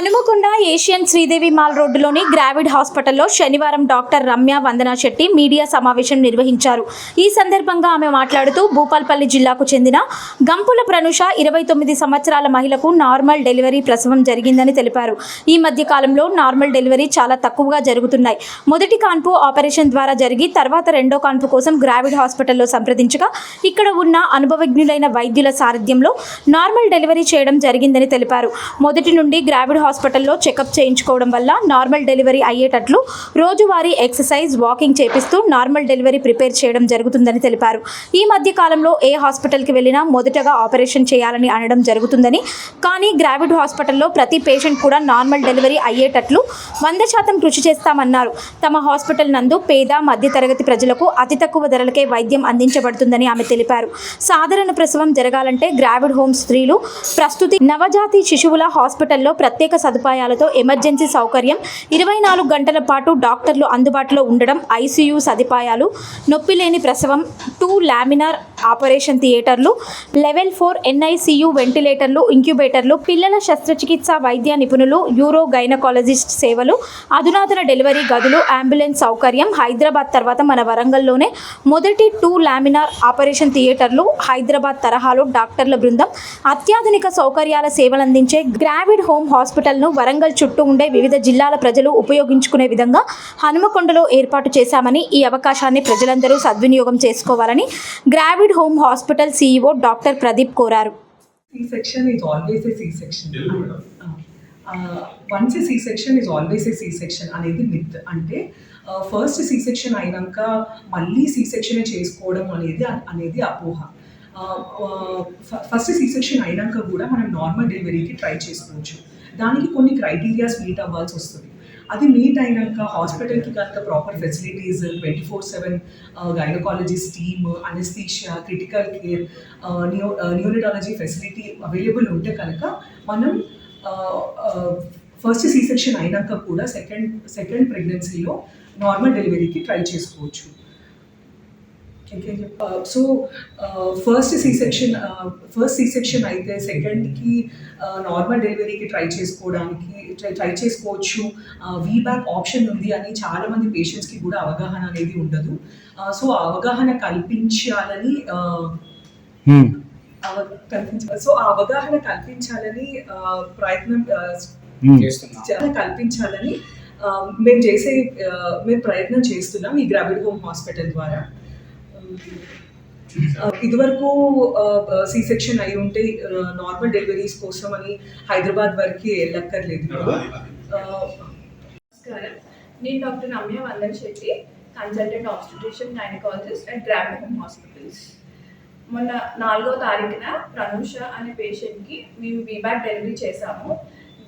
Hanumakonda Asian Sridevi mall రోడ్డులోని Gravid హాస్పిటల్లో శనివారం డాక్టర్ రమ్య వందనా శెట్టి మీడియా సమావేశం నిర్వహించారు. ఈ సందర్భంగా ఆమె మాట్లాడుతూ భూపాల్పల్లి జిల్లాకు చెందిన గంపుల ప్రనుష ఇరవై తొమ్మిది సంవత్సరాల మహిళకు నార్మల్ డెలివరీ ప్రసవం జరిగిందని తెలిపారు. ఈ మధ్య కాలంలో నార్మల్ డెలివరీ చాలా తక్కువగా జరుగుతున్నాయి. మొదటి కాన్పు ఆపరేషన్ ద్వారా జరిగి తర్వాత రెండో కాన్పు కోసం గ్రావిడ్ హాస్పిటల్లో సంప్రదించగా ఇక్కడ ఉన్న అనుభవజ్ఞులైన వైద్యుల సారథ్యంలో నార్మల్ డెలివరీ చేయడం జరిగిందని తెలిపారు. మొదటి నుండి గ్రావిడ్ హాస్పిటల్లో చెకప్ చేయించుకోవడం వల్ల నార్మల్ డెలివరీ అయ్యేటట్లు రోజువారీ ఎక్సర్సైజ్ వాకింగ్ చేపిస్తూ నార్మల్ డెలివరీ ప్రిపేర్ చేయడం జరుగుతుందని తెలిపారు. ఈ మధ్య కాలంలో ఏ హాస్పిటల్కి వెళ్ళినా మొదటగా ఆపరేషన్ చేయాలని అనడం జరుగుతుందని కానీ గ్రావిడ్ హాస్పిటల్లో ప్రతి పేషెంట్ కూడా నార్మల్ డెలివరీ అయ్యేటట్లు వంద శాతం కృషి చేస్తామన్నారు. తమ హాస్పిటల్ నందు పేద మధ్యతరగతి ప్రజలకు అతి తక్కువ ధరలకే వైద్యం అందించబడుతుందని ఆమె తెలిపారు. సాధారణ ప్రసవం జరగాలంటే గ్రావిడ్ హోమ్ స్త్రీలు ప్రస్తుతి నవజాతి శిశువుల హాస్పిటల్లో ప్రత్యేక సదుపాయాలతో ఎమర్జెన్సీ సౌకర్యం. ఇరవై నాలుగు గంటల పాటు డాక్టర్లు అందుబాటులో ఉండడం ఐసీయూ సదుపాయాలు. నొప్పి లేని ప్రసవం టూ లామినార్ ఆపరేషన్ థియేటర్లు లెవెల్ ఫోర్ ఎన్ఐసియు వెంటిలేటర్లు ఇంక్యుబేటర్లు పిల్లల శస్త్రచికిత్స వైద్య నిపుణులు యూరో గైనకాలజిస్ట్ సేవలు అధునాతన డెలివరీ గదులు అంబులెన్స్ సౌకర్యం హైదరాబాద్ తర్వాత మన వరంగల్లోనే మొదటి టూ లామినార్ ఆపరేషన్ థియేటర్లు హైదరాబాద్ తరహాలో డాక్టర్ల బృందం అత్యాధునిక సౌకర్యాల సేవలందించే గ్రావిడ్ హోమ్ హాస్పిటల్ను వరంగల్ చుట్టూ ఉండే వివిధ జిల్లాల ప్రజలు ఉపయోగించుకునే విధంగా హనుమకొండలో ఏర్పాటు చేశామని ఈ అవకాశాన్ని ప్రజలందరూ సద్వినియోగం చేసుకోవాలని Gravid Home Hospital CEO doctor Pradeep కోరారు. C-section is always a C-section. Once a C-section is always a C-section అనేది మిత్ అంటే ఫస్ట్ C-section అయినాక మళ్ళీ C-section చేసుకోవడం అనేది అనేది అపోహ. ఫస్ట్ C-section అయినాక కూడా మనం నార్మల్ డెలివరీకి ట్రై చేసుకోవచ్చు. దానికి కొన్ని క్రైటీరియాస్ మీట్ అవ్వాల్సి వస్తుంది. అది మీట్ అయినాక హాస్పిటల్కి కనుక proper facilities twenty four seven gynaecologist team anaesthesia critical care new neonatology facility available ఉంటే కనుక మనం ఫస్ట్ సీ సెక్షన్ అయినాక కూడా సెకండ్ సెకండ్ ప్రెగ్నెన్సీలో నార్మల్ డెలివరీకి ట్రై చేసుకోవచ్చు. So first C section first C section అయితే సెకండ్కి నార్మల్ డెలివరీకి ట్రై చేసుకోవడానికి ట్రై ట్రై చేసుకోవచ్చు. వీ బ్యాక్ ఆప్షన్ ఉంది అని చాలా మంది పేషెంట్స్కి కూడా అవగాహన అనేది ఉండదు. సో ఆ అవగాహన కల్పించాలని uh, కల్పించ సో ఆ అవగాహన కల్పించాలని uh, ప్రయత్నం uh, చేస్తున్నాం. చాలా కల్పించాలని మేము చేసే మేము ప్రయత్నం చేస్తున్నాం ఈ గ్రావిడ్ హోమ్ హాస్పిటల్ ద్వారా. ఇదివరకు సి సెక్షన్ అయి ఉంటే నార్మల్ డెలివరీస్ కోసం అని హైదరాబాద్ వరకు వెళ్ళక్కర్లేదు. నమస్కారం. నేను doctor Ramya Vandan Shetty consultant obstetrician gynaecologist at Gravid Home Hospitals మొన్న నాలుగో తారీఖున ప్రనూష అనే పేషెంట్కి మేము వీబ్యాక్ డెలివరీ చేశాము.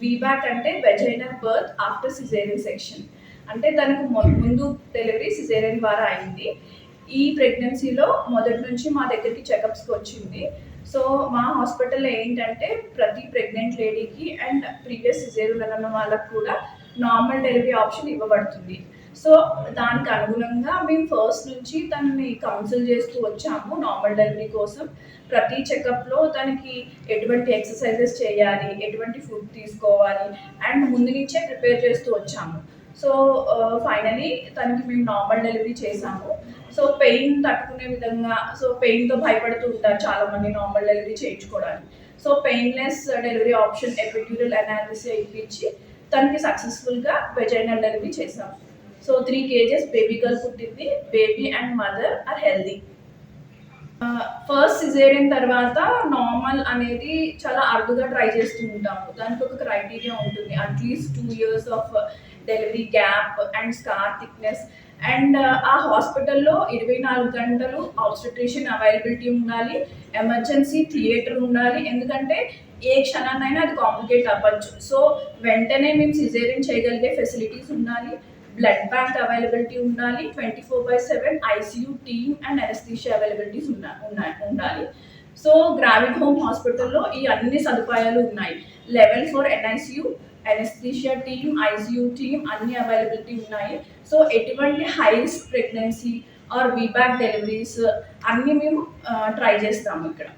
వీబ్యాక్ అంటే vaginal birth after caesarean section అంటే తనకు ముందు డెలివరీ సిజేరియన్ ద్వారా అయింది. ఈ ప్రెగ్నెన్సీలో మొదటి నుంచి మా దగ్గరికి చెకప్స్కి వచ్చింది. సో మా హాస్పిటల్లో ఏంటంటే ప్రతి ప్రెగ్నెంట్ లేడీకి అండ్ ప్రీవియస్ సిజేరియన్ ఉన్న వాళ్ళకు కూడా నార్మల్ డెలివరీ ఆప్షన్ ఇవ్వబడుతుంది. సో దానికి అనుగుణంగా మేము ఫస్ట్ నుంచి తనని కౌన్సిల్ చేస్తూ వచ్చాము నార్మల్ డెలివరీ కోసం. ప్రతి చెకప్లో తనకి ఎటువంటి ఎక్సర్సైజెస్ చేయాలి ఎటువంటి ఫుడ్ తీసుకోవాలి అండ్ ముందు నుంచే ప్రిపేర్ చేస్తూ వచ్చాము. సో uh, ఫైనలీ తనకి మేము నార్మల్ డెలివరీ చేసాము సో పెయిన్ తట్టుకునే విధంగా సో పెయిన్తో భయపడుతూ ఉంటారు చాలామంది నార్మల్ డెలివరీ చేయించుకోవడానికి. So painless delivery option epidural analysis ఇప్పించి తనకి సక్సెస్ఫుల్గా వెజైనల్ డెలివరీ చేసాం so three KGs baby girl పుట్టింది baby and mother are healthy first caesarean తర్వాత నార్మల్ అనేది చాలా అరుదుగా ట్రై చేస్తూ ఉంటాము. దానికి ఒక క్రైటీరియా ఉంటుంది. At least two years of delivery gap and scar thickness and ఆ హాస్పిటల్లో ఇరవై నాలుగు గంటలు ఆబ్స్టిట్యూషన్ అవైలబిలిటీ ఉండాలి ఎమర్జెన్సీ థియేటర్ ఉండాలి. ఎందుకంటే ఏ క్షణాన్నైనా అది కాంప్లికేట్ అవ్వచ్చు. సో వెంటనే మేము సిజేరియన్ చేయగలిగే ఫెసిలిటీస్ ఉండాలి బ్లడ్ బ్యాంక్ అవైలబిలిటీ ఉండాలి twenty four by seven ICU team and anaesthesia availabilities ఉన్నా ఉండాలి. సో గ్రావిడ్ హోమ్ హాస్పిటల్లో ఈ అన్ని సదుపాయాలు ఉన్నాయి. Level four NICU anaesthesia team ICU team అన్ని అవైలబిలిటీ ఉన్నాయి. సో ఎటువంటి high risk pregnancy or VBAC deliveries అన్నీ మేము ట్రై చేస్తాము ఇక్కడ.